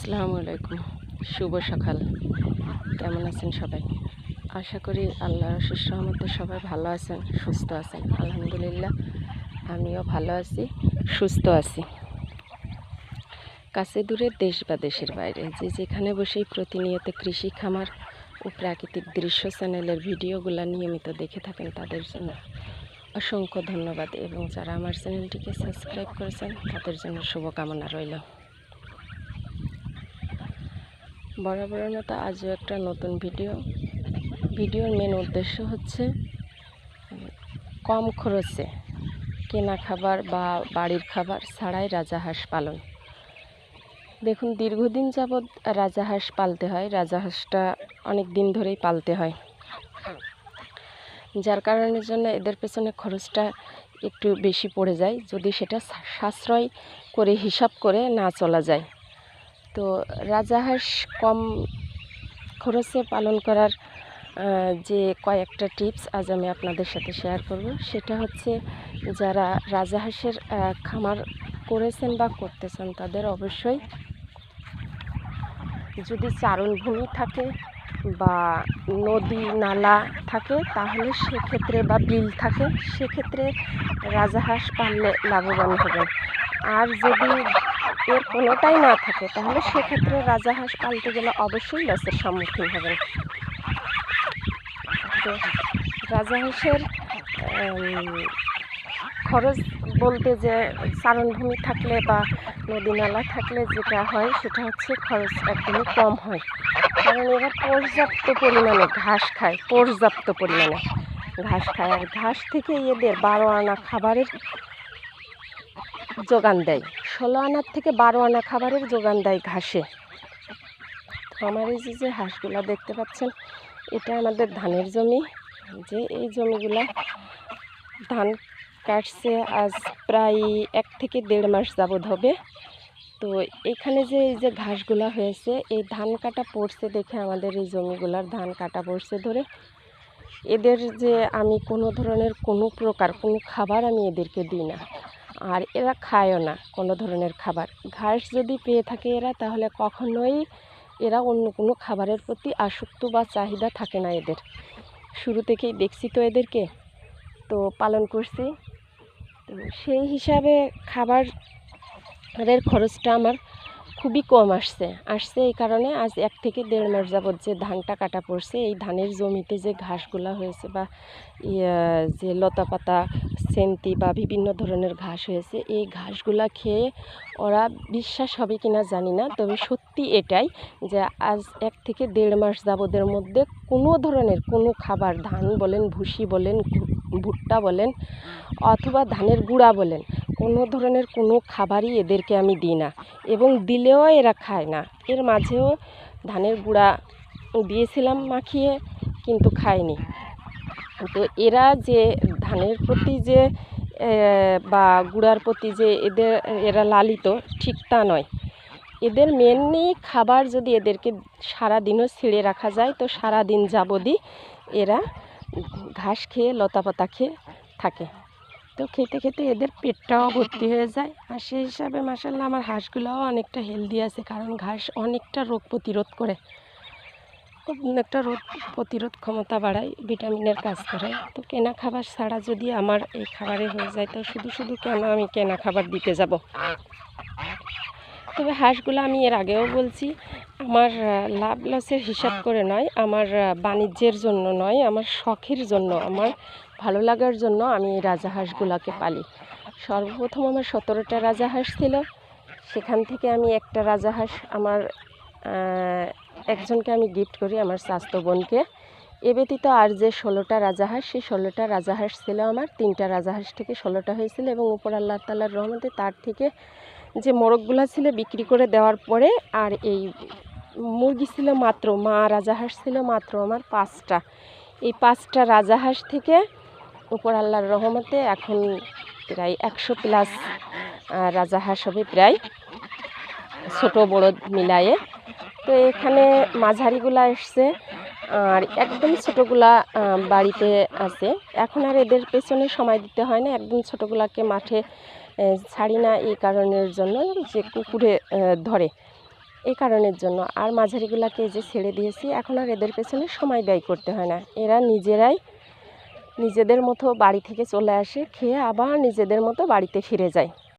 আসসালামু আলাইকুম। শুভ সকাল। কেমন আছেন সবাই? আশা করি অশেষ রহমতে সবাই ভালো আছেন, সুস্থ আছেন। আলহামদুলিল্লাহ, আমিও ভালো আছি, সুস্থ আছি। কাছে দূরে দেশ বা দেশের বাইরে, যে যেখানে বসেই প্রতিনিয়ত কৃষি খামার ও প্রাকৃতিক দৃশ্য চ্যানেলের ভিডিওগুলো নিয়মিত দেখে থাকেন তাদের জন্য অসংখ্য ধন্যবাদ। এবং যারা আমার চ্যানেলটিকে সাবস্ক্রাইব করেছেন, তাদের জন্য শুভকামনা রইল। বরাবরের মতো আজও একটা নতুন ভিডিও। ভিডিওর মেন উদ্দেশ্য হচ্ছে, কম খরচে কেনা খাবার বা বাড়ির খাবার ছাড়াই রাজাহাঁস পালন। দেখুন, দীর্ঘদিন যাবৎ রাজাহাঁস পালতে হয়। রাজাহাঁসটা অনেক দিন ধরেই পালতে হয়। যার কারণের জন্য এদের পেছনে খরচটা একটু বেশি পড়ে যায়। যদি সেটা সাশ্রয় করে হিসাব করে না চলা যায়। তো রাজাহাঁস কম খরচে পালন করার যে কয়েকটা টিপস আজ আমি আপনাদের সাথে শেয়ার করব। সেটা হচ্ছে যারা রাজাহাঁসের খামার করেছেন বা করতেছেন তাদের অবশ্যই যদি চারণভূমি থাকে বা নদী নালা থাকে তাহলে সেক্ষেত্রে বা বিল থাকে, সেক্ষেত্রে রাজাহাঁস পাললে লাভবান হবেন। আর যদি এর কোনোটাই না থাকে তাহলে সেক্ষেত্রে রাজাহাঁস পালতে গেলে অবশ্যই লসের সম্মুখীন হবেন। তো রাজাহাঁসের উম, খরচ বলতে যে চারণভূমি থাকলে বা নদী নালা থাকলে যেটা হয় সেটা হচ্ছে খরচ একদমই কম হয়। কারণ এরা পর্যাপ্ত পরিমাণে ঘাস খায় পর্যাপ্ত পরিমাণে ঘাস খায়। আর ঘাস থেকে এদের বারো আনা খাবারের যোগান দেয়। ষোলো আনার থেকে বারো আনা খাবারের যোগান দেয় ঘাসে। তো আমার এই যে যে হাঁসগুলা দেখতে পাচ্ছেন, এটা আমাদের ধানের জমি। যে এই জমিগুলা ধান কাটছে আজ প্রায় এক থেকে দেড় মাস যাবৎ হবে। তো এখানে যে, এই যে ঘাসগুলা হয়েছে, এই ধান কাটা পড়ছে দেখে আমাদের এই জমিগুলার ধান কাটা পড়ছে ধরে। এদের যে আমি কোনো ধরনের কোনো প্রকার কোনো খাবার আমি এদেরকে দিই না। আর এরা খায়ও না কোনো ধরনের খাবার। ঘাস যদি পেয়ে থাকে এরা, তাহলে কখনোই এরা অন্য কোনো খাবারের প্রতি আসক্ত বা চাহিদা থাকে না এদের। শুরু থেকেই দেখছি তো এদেরকে। তো পালন করছি। তো সেই হিসাবে খাবারের খরচটা আমার খুবই কম আসছে। আসছে এই কারণে আজ এক থেকে দেড় মাস যাবৎ যে ধানটা কাটা পড়ছে, এই ধানের জমিতে যে ঘাসগুলা হয়েছে বা যে লতা পাতা সেন্তি বা বিভিন্ন ধরনের ঘাস হয়েছে, এই ঘাসগুলা খেয়ে ওরা বিশ্বাস হবে কিনা জানি না, তবে সত্যি এটাই যে আজ এক থেকে দেড় মাস যাবতের মধ্যে কোনো ধরনের কোনো খাবার, ধান বলেন, ভুসি বলেন, ভুট্টা বলেন, অথবা ধানের গুঁড়া বলেন কোনো ধরনের কোনো খাবারই এদেরকে আমি দিই না এবং দিলেও এরা খায় না। এর মাঝেও ধানের গুঁড়া দিয়েছিলাম মাখিয়ে, কিন্তু খায়নি। তো এরা যে ধানের প্রতি যে বা গুঁড়ার প্রতি যে এদের, এরা লালিত, ঠিক তা নয়। এদের মেনলি খাবার যদি এদেরকে সারা দিনও ছেড়ে রাখা যায়, তো সারা দিন যাবদই এরা ঘাস খেয়ে লতা পাতা খেয়ে থাকে। তো খেতে খেতে এদের পেটটাও ভর্তি হয়ে যায়। আর সেই হিসাবে মাসাল্লাহ আমার হাঁসগুলোও অনেকটা হেলদি আছে, কারণ ঘাস অনেকটা রোগ প্রতিরোধ করে। একটা রোগ প্রতিরোধ ক্ষমতা বাড়ায় ভিটামিনের কাজ করে। তো কেনা খাবার ছাড়া যদি আমার এই খাবারে হয়ে যায়, তো শুধু শুধু কেন আমি কেনা খাবার দিতে যাব? তবে হাঁসগুলো আমি এর আগেও বলছি, আমার লাভ লসের হিসাব করে নয়, আমার বাণিজ্যের জন্য নয়, আমার শখের জন্য, আমার ভালো লাগার জন্য আমি এই রাজাহাঁসগুলোকে পালি। সর্বপ্রথম আমার সতেরোটা রাজাহাঁস ছিল। সেখান থেকে আমি একটা রাজাহাঁস আমার একজনকে আমি গিফট করি আমার স্বাস্থ্য বোনকে। এ ব্যতীত আর যে ষোলোটা রাজাহাঁস, সেই ষোলোটা রাজাহাঁস ছিল আমার। তিনটা রাজাহাঁস থেকে ষোলোটা হয়েছিল এবং উপর আল্লাহ তাল্লার রহমতে তার থেকে যে মোরগগুলো ছিল বিক্রি করে দেওয়ার পরে আর এই মুরগি ছিল মাত্র, মা রাজাহাঁস ছিল মাত্র আমার পাঁচটা। এই পাঁচটা রাজাহাঁস থেকে উপর আল্লাহর রহমতে এখন প্রায় একশো প্লাস রাজাহাঁস হবে প্রায় ছোট বড় মিলায়ে। তো এখানে মাঝারিগুলা এসছে আর একদম ছোটোগুলা বাড়িতে আছে। এখন আর এদের পেছনে সময় দিতে হয় না, একদম ছোটোগুলাকে মাঠে ছাড়ি না এই কারণের জন্য, যে কুকুরে ধরে এই কারণের জন্য। আর মাঝারিগুলাকে যে ছেড়ে দিয়েছি, এখন আর এদের পেছনে সময় ব্যয় করতে হয় না। এরা নিজেরাই নিজেদের মতো বাড়ি থেকে চলে আসে খেয়ে আবার নিজেদের মতো বাড়িতে ফিরে যায়।